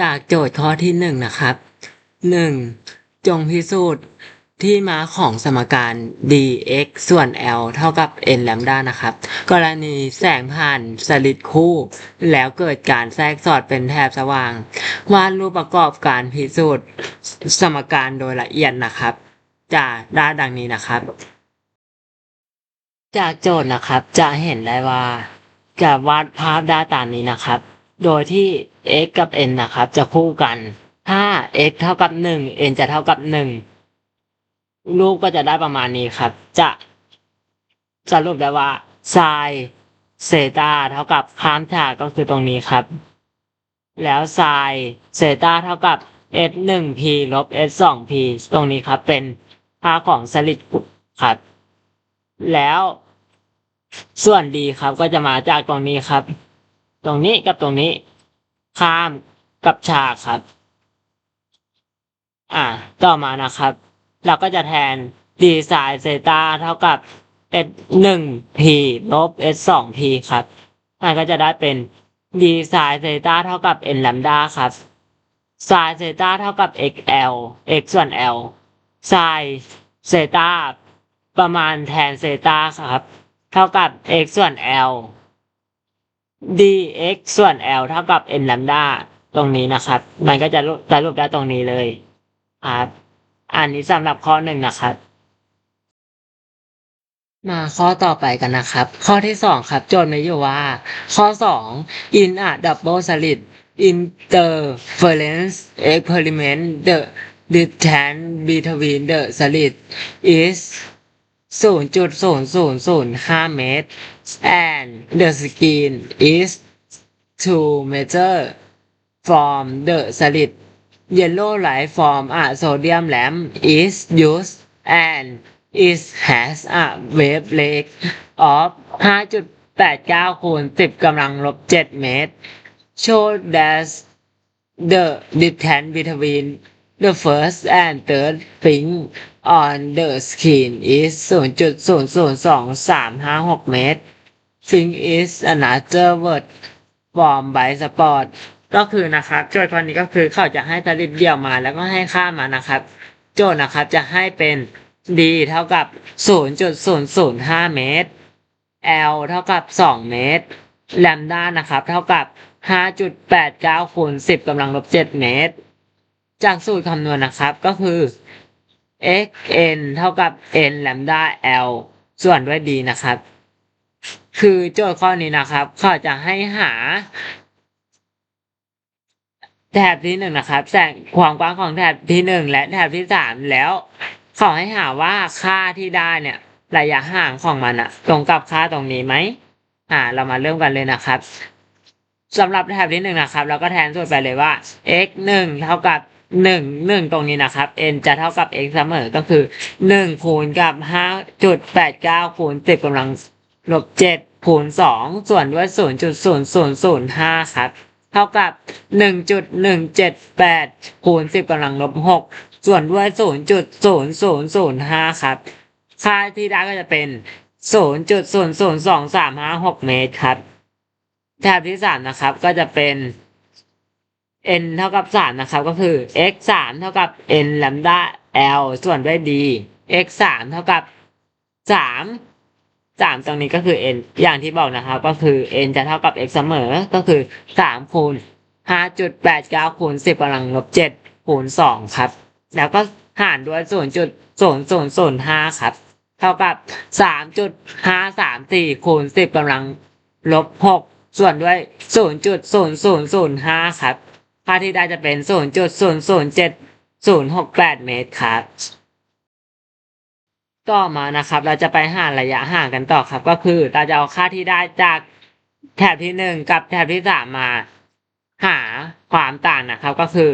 จากโจทย์ข้อที่หนึ่งนะครับหนึ่งจงพิสูจน์ที่มาของสมการ dx ส่วน l เท่ากับ n แลมดานะครับ กรณีแสงผ่านสลิดคู่ แล้วเกิดการแทรกสอดเป็นแถบสว่าง วาดรูปประกอบการพิสูจน์สมการโดยละเอียดนะครับจะได้ดังนี้นะครับ จากโจทย์นะครับจะเห็นได้ว่า จะวาดภาพได้ตามนี้นะครับ โดยที่ x กับ n นะครับ จะคู่กันถ้า x เท่ากับหนึ่ง n จะเท่ากับหนึ่งรูปก็จะได้ประมาณนี้ครับ จะสรุปได้ว่า sin เซตาเท่ากับข้ามฉากก็คือตรงนี้ครับ แล้ว sin เซตาเท่ากับ s หนึ่ง p ลบ s สอง p ตรงนี้ครับเป็นค่าของสลิดครับ แล้วส่วนดีครับก็จะมาจากตรงนี้ครับ ตรงนี้กับตรงนี้ ข้ามกับฉากครับ อ่า ต่อมานะครับ เราก็จะแทน d ไซน์เซตาเท่ากับ s หนึ่ง p ลบ s สอง p ครับ มันก็จะได้เป็น d ไซน์เซตาเท่ากับ n แลมดาครับไซน์เซตาเท่ากับ xl x ส่วน l ไซน์เซตาประมาณแทนเซตาครับ เท่ากับ x ส่วน l dx ส่วน l เท่ากับ n แลมดาตรงนี้นะครับ มันก็จะสรุปได้ตรงนี้เลยครับ อันนี้สำหรับข้อหนึ่งนะครับ มาข้อต่อไปกันนะครับ ข้อที่สองครับ โจทย์มีอยู่ว่า ข้อสอง in a double slit interference experiment the distance between the slit is 0.0005 เมตร and the screen is 2 meter from the slit yellow light from a sodium lamp is used and it has a wavelength of 5.89คูณ10กำลังลบ7เมตร show that the distance between the first and third thing on the screen is 0.002356เมตร thing is another word form by sport ก็คือนะครับ โจทย์ข้อนี้ก็คือเขาจะให้สลิดเดี่ยวมาแล้วก็ให้ค่ามานะครับ โจทย์นะครับจะให้เป็น d เท่ากับ 0.005 เมตร l เท่ากับ 2 เมตรแลมด้านะครับ เท่ากับ 5.89คูณ10กำลังลบ7เมตร จากสูตรคำนวณนะครับก็คือ x n เท่ากับ n แลมด้า l ส่วนด้วย d นะครับ คือโจทย์ข้อนี้นะครับเขาจะให้หา แถบที่หนึ่งนะครับ แสงความกว้างของแถบที่หนึ่งและแถบที่สามแล้วขอให้หาว่าค่าที่ได้เนี่ยระยะห่างของมันอะตรงกับค่าตรงนี้ไหมอ่า เรามาเริ่มกันเลยนะครับสำหรับแถบที่หนึ่งนะครับ เราก็แทนสูตรไปเลยว่า x หนึ่งเท่ากับ หนึ่งหนึ่งตรงนี้นะครับ n จะเท่ากับ x เสมอก็คือหนึ่งคูณกับห้าจุดแปดเก้าคูณสิบกำลังลบเจ็ดคูณสองส่วนด้วยศูนย์จุดศูนย์ศูนย์ศูนย์ห้าครับ เท่ากับหนึ่งจุดหนึ่งเจ็ดแปดคูณสิบกำลังลบหกส่วนด้วยศูนย์จุดศูนย์ศูนย์ศูนย์ห้าครับ ค่าที่ได้ก็จะเป็นศูนย์จุดศูนย์ศูนย์สองสามห้าหกเมตรครับแถบที่สามนะครับก็จะเป็น n เท่ากับสามนะครับ ก็คือ x สามเท่ากับ n แลมดา l ส่วนด้วย d x สามเท่ากับสามสามตรงนี้ก็คือ n อย่างที่บอกนะครับ ก็คือ n จะเท่ากับ x เสมอ ก็คือสามคูณห้าจุดแปดเก้าคูณสิบกำลังลบเจ็ดคูณสองครับ แล้วก็หารด้วยศูนย์จุดศูนย์ศูนย์ศูนห้าครับ เท่ากับสามจุดห้าสามสี่คูณสิบกำลังลบหกส่วนด้วยศูนย์จุดศูนย์ศูนย์ศูนห้าครับ ค่าที่ได้จะเป็นศูนย์จุดศูนย์ศูนย์เมตรครับ ต่อมานะครับ เราจะไปหาระยะห่างกันต่อครับ ก็คือเราจะเอาค่าที่ได้จากแถบที่หนึ่งกับแถบที่สามมาหาความต่างนะครับ ก็คือ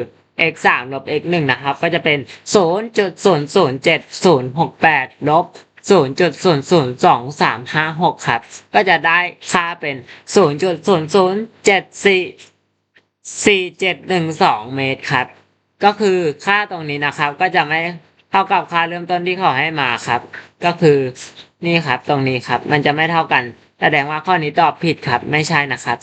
x สามลบ x หนึ่งนะครับ ก็จะเป็นศูนย์จุดศูนย์ศูนย์เจ็ดศูนย์หกแปดลบศูนย์จุดศูนย์ศูนย์สองสามห้าหกครับ ก็จะได้ค่าเป็นศู นย์จุดศูนย์ศูนย์เจ็ดสี่เจ็ดหนึ่งสองเมตรครับ ก็คือค่าตรงนี้นะครับ ก็จะไม่เท่ากับค่าเริ่มต้นที่เขาให้มาครับ ก็คือนี่ครับตรงนี้ครับ มันจะไม่เท่ากัน แสดงว่าข้อนี้ตอบผิดครับ ไม่ใช่นะครับ